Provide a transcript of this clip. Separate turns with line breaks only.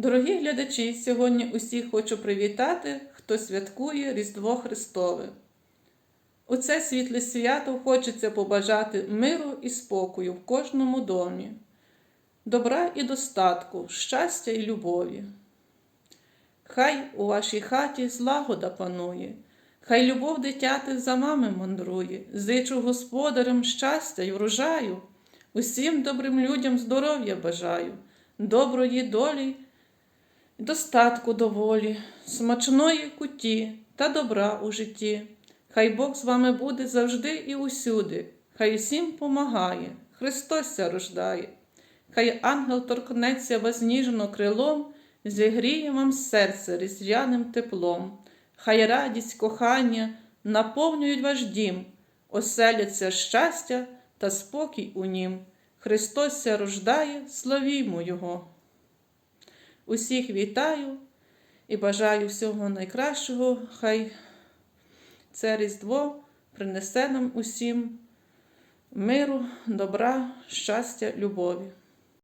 Дорогі глядачі, сьогодні усіх хочу привітати, хто святкує Різдво Христове. У це світле свято хочеться побажати миру і спокою в кожному домі, добра і достатку, щастя і любові. Хай у вашій хаті злагода панує, хай любов дитяти за вами мандрує, зичу господарям щастя й врожаю, усім добрим людям здоров'я бажаю, доброї долі, достатку доволі, смачної куті та добра у житті. Хай Бог з вами буде завжди і усюди, хай усім помагає, Христос рождає, хай ангел торкнеться вас ніжно крилом, зігріє вам серце різдвяним теплом, хай радість, кохання наповнюють ваш дім, оселяться щастя та спокій у нім. Христосся рождає, славімо Його. Усіх вітаю і бажаю всього найкращого. Хай це Різдво принесе нам усім миру, добра, щастя, любові.